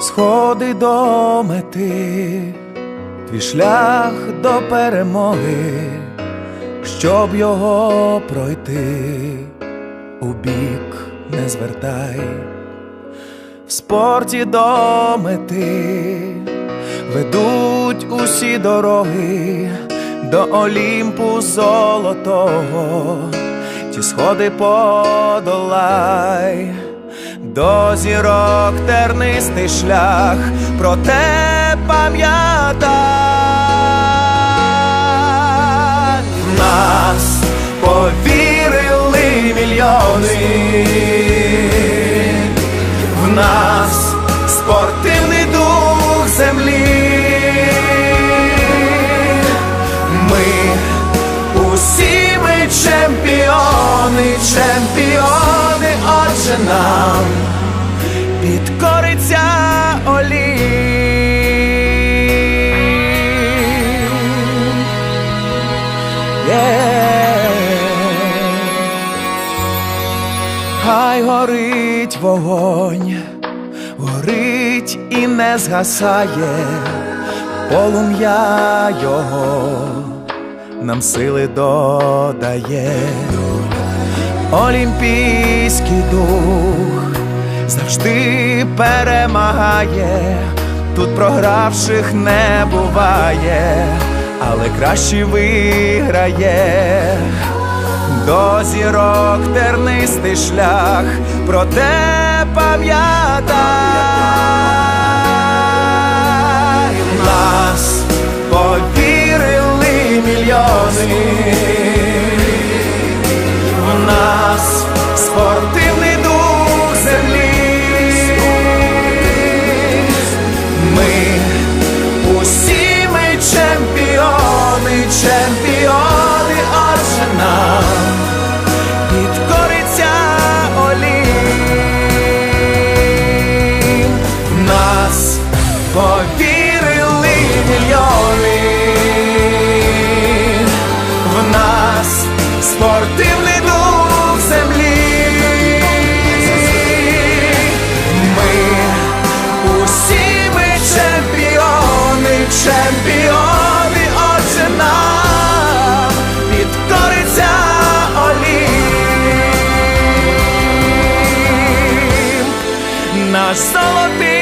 сходи до мети, твій шлях до перемоги, щоб його пройти, у бік не звертай, в спорті до мети ведуть усі дороги. До Олімпу золотого, ті сходи подолай, до зірок тернистий шлях, проте пам'ятай нас повірили мільйони, в нас спортивний дух землі. Ми усі ми чемпіони, чемпіони, отже нам Олімп. Є. Хай горить вогонь, горить і не згасає полум'я його нам сили додає, Олімпійський дух завжди перемагає, тут програвших не буває, але краще виграє. До зірок тернистий шлях, проте пам'ятай чемпіони, чемпіони, під кориця Олімп. Нас повірили наш золотий.